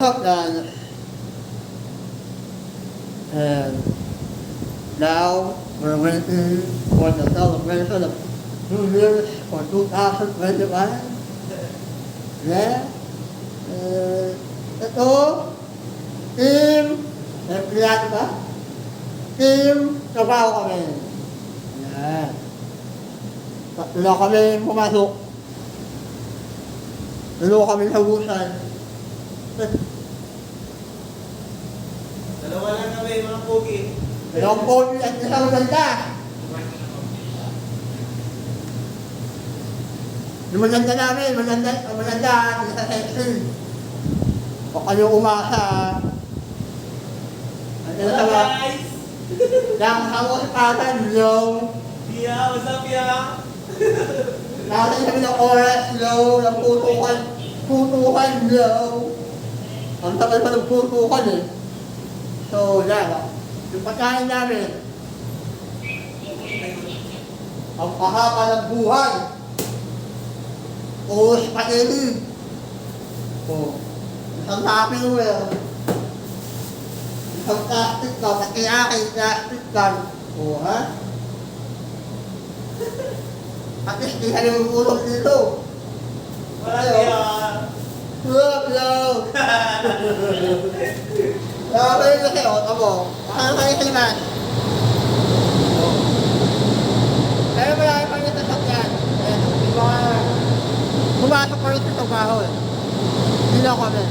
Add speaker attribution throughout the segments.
Speaker 1: And, and now we're waiting for the celebration of New Year's for 2021. Yeah. Uh, ito, team, empleyado ba? Team, trabaho kami. Yan. Tatlo kami pumasok. Dalawa kami nagusan.
Speaker 2: Kami, mga pogi.
Speaker 1: Dalawang pogi at isang ganda. Yung maganda namin, maganda, maganda, isa sexy. Huwag kayo umasa. Ano mga,
Speaker 2: guys?
Speaker 1: lang ako sa katan, yo.
Speaker 2: Pia, what's up, Pia?
Speaker 1: Nakasay kami ng oras, yo, ng putukan, putukan, yo. Ang tagal pa ng putukan eh. So, yan. Yung pagkain namin, ang pahaba ng buhay. O spaghetti. O, isang Tupperware. Isang plastic ka, pati akin, plastic ka. O, ha? At least, di ka naman ulog dito.
Speaker 2: Wala, Pia.
Speaker 1: Love, love. Sabi ko sa'yo, tamo, ano kayo sa iman? Kaya marami pa rin sasakyan. Eh, di ba, pumasok ko rin sa trabaho eh. Hindi na kami.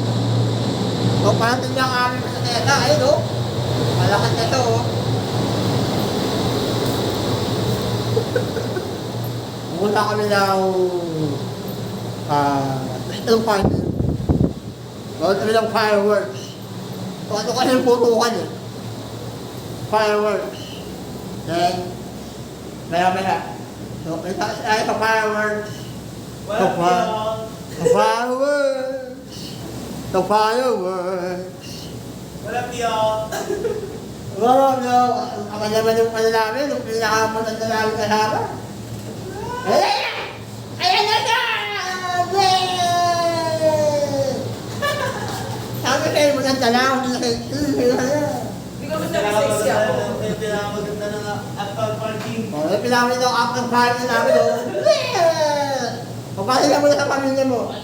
Speaker 1: So, parang tingnan ang aming kasaketa, ayun o. Malakas na ito o. Pumunta kami ng ah, Little Party. Gawin kami ng fireworks. So, ano kasi yung putukan eh? Fireworks. Then, maya maya. So, kita tayo sa fireworks.
Speaker 2: Wala, Pia.
Speaker 1: Sa fireworks. Sa fireworks.
Speaker 2: Wala, Pia.
Speaker 1: Wala, no. Ang naman yung ano namin, yung pinakamaganda namin kasama. Ayan! Ayan na na! Sabi kayo, maganda ako. Hindi
Speaker 3: ko man nag-sexy ako.
Speaker 2: Pinakamaganda ng actual party.
Speaker 1: Oh, yung pinamit yung after party namin, oh. Mo na sa pamilya mo.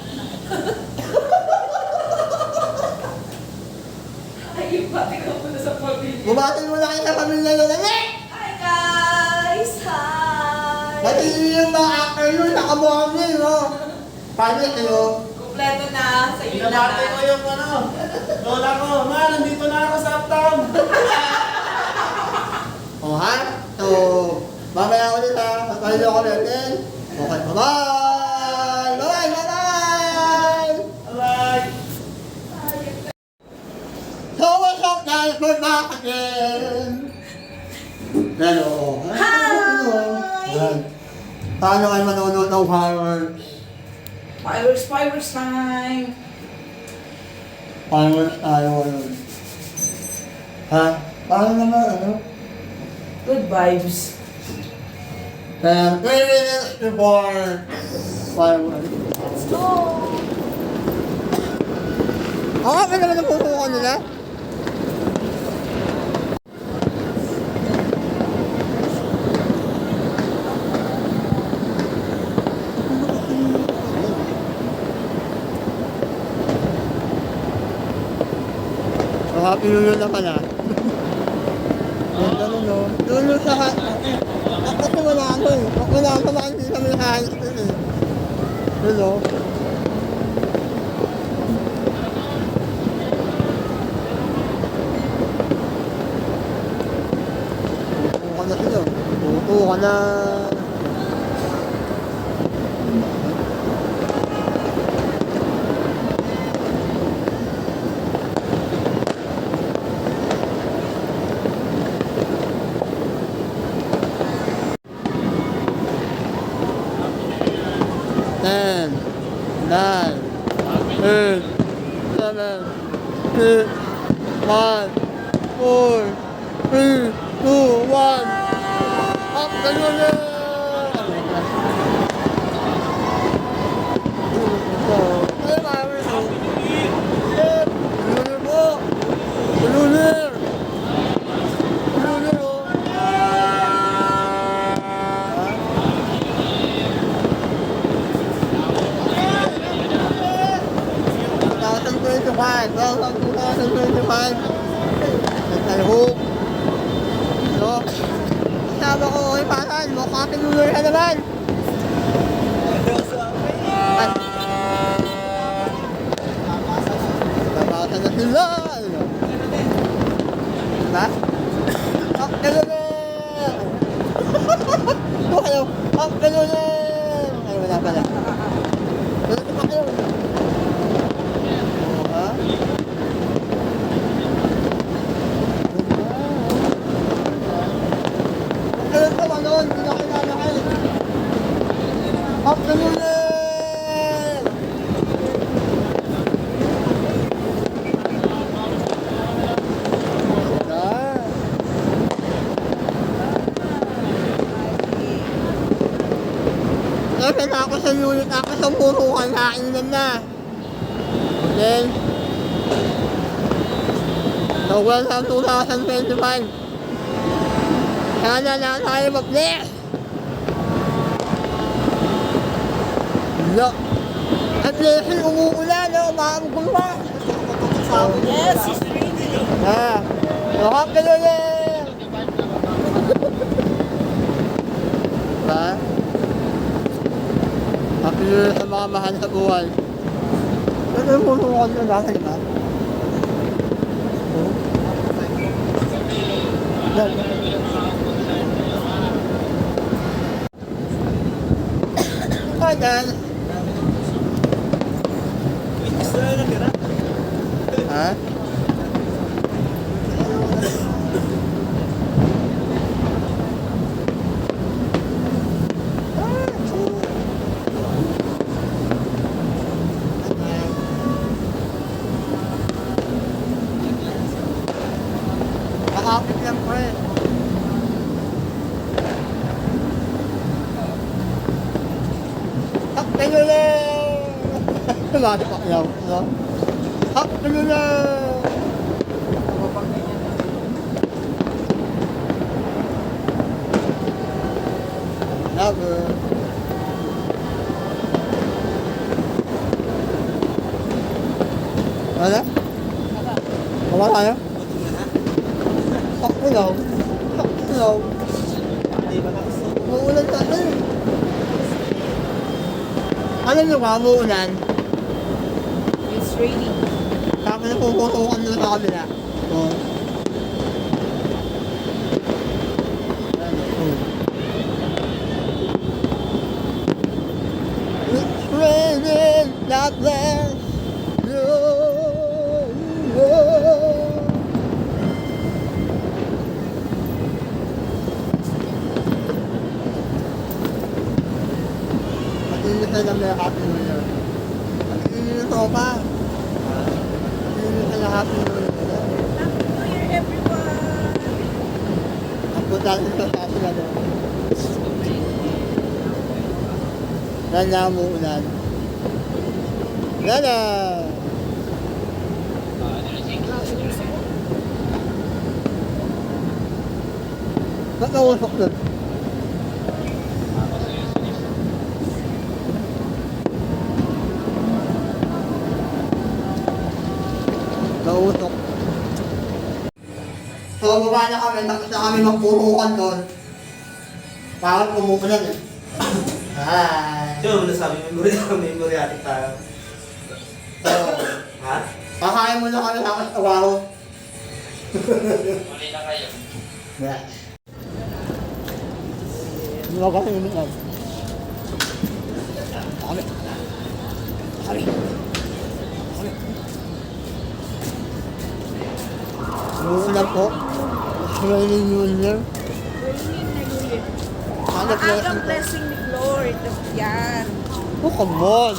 Speaker 3: Ay, pati ka muna sa pamilya.
Speaker 1: Bumati mo na kayo sa pamilya na, yeah!
Speaker 3: Hi guys! Hi!
Speaker 1: Pati yung mga actor nyo, nakabuhang nyo, no? Paano kayo?
Speaker 3: Kompleto na sa inyo
Speaker 2: Pinabate ko
Speaker 3: lahat.
Speaker 2: yung ano, lola ko. Ma, nandito na ako sa uptown.
Speaker 1: Oh, ha? So, mamaya ulit ha. Pagpahilo ko natin. Okay, bye-bye! Bye-bye! Bye-bye!
Speaker 2: Alright.
Speaker 1: So, what's up guys? We're back again! Hello!
Speaker 3: Hi!
Speaker 1: Paano kayo manonood ng fireworks?
Speaker 3: Fireworks, fireworks time!
Speaker 1: Fireworks tayo ngayon. Ha? Paano naman, ano?
Speaker 3: Good vibes.
Speaker 1: Kaya, 3 minutes before fireworks.
Speaker 3: Let's go!
Speaker 1: Oh, naman ang pupukan nila. Happy New Year na pala. Ang ganun, no? Yung sa... Ako kasi wala ako eh. Wala ako mo yung high school eh. No? Tuto ka na sila. Tuto ka na. Ten, nine, eight, seven, six, five, four, three, two, one. Up pinuloy ka naman. Nabasa na sila. Diba? Ang kalulong! Ito kayo. Ang kalulong! Ay, wala pala. Wala pa kayo. Ha? Ayun ka ba noon? Hindi na kilala kayo. Ang kalulong! Ah. Kasi na ako sa ako sa puro kainan na. Okay? So, welcome 2025. Sana na tayo mag-bless. Lo. At blessing umuulan, no? Umaamagul pa.
Speaker 3: Yes, it's raining.
Speaker 1: Ah. Lokap ka na lang. Diba? Happy New Year sa mga mahal sa buhay. Ano yung puso ko na dati, diba? Oh. Yan. Ayan. Ha? Nakakapit lang pre. Hak kayo lang! Tumati pa yaw, no? Hak kayo lang! Never. Ano? Kawa tayo? Hak kayo. Hak kayo. Muulan ka na eh. Alam niyo ba, muulan?
Speaker 3: It's raining.
Speaker 1: Tapos napuputukan nyo sa kabila. Oo. It's raining, God bless you. Matinis na lang may happy new year. Matinis ko pa. Na happy new year.
Speaker 3: Happy New Year, everyone!
Speaker 1: Ang putang ito sa sila doon. Yan na. Yan na! Ba't nausok doon? So, baba na kami, tapos na kami magpurukan doon. Parang umuulan eh. Hi!
Speaker 2: Di ba mo nasabi memory memory atik tayo?
Speaker 1: So,
Speaker 2: Ha?
Speaker 1: kakain muna kami tapos tawaho.
Speaker 4: Mali na kayo.
Speaker 1: Yeah. Hindi mo kasi uminom. Kami. Kami. Kami. Umuulan po. Raining New Year.
Speaker 3: New Year.
Speaker 1: Ano
Speaker 3: Maagang
Speaker 1: blessing
Speaker 3: ni Lord. Yan.
Speaker 1: Oh, come on.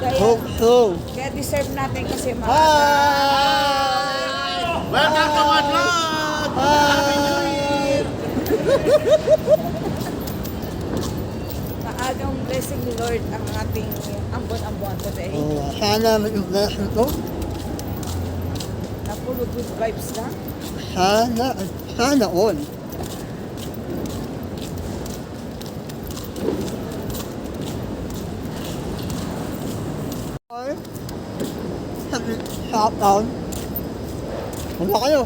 Speaker 3: Kaya,
Speaker 1: Hope so.
Speaker 3: kaya deserve natin kasi maaga.
Speaker 1: Hi!
Speaker 2: Welcome to Madlog!
Speaker 1: Hi!
Speaker 3: Maagang blessing ni Lord ang ating ambon-ambon today.
Speaker 1: Oh, sana mag-bless ito.
Speaker 3: Na puro good vibes lang.
Speaker 1: Sana, sana all. Or, down. Ano kayo?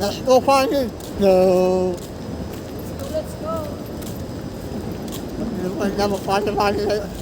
Speaker 1: Let's go funny. No. Let's go. Let's go. Let's go. Let's go.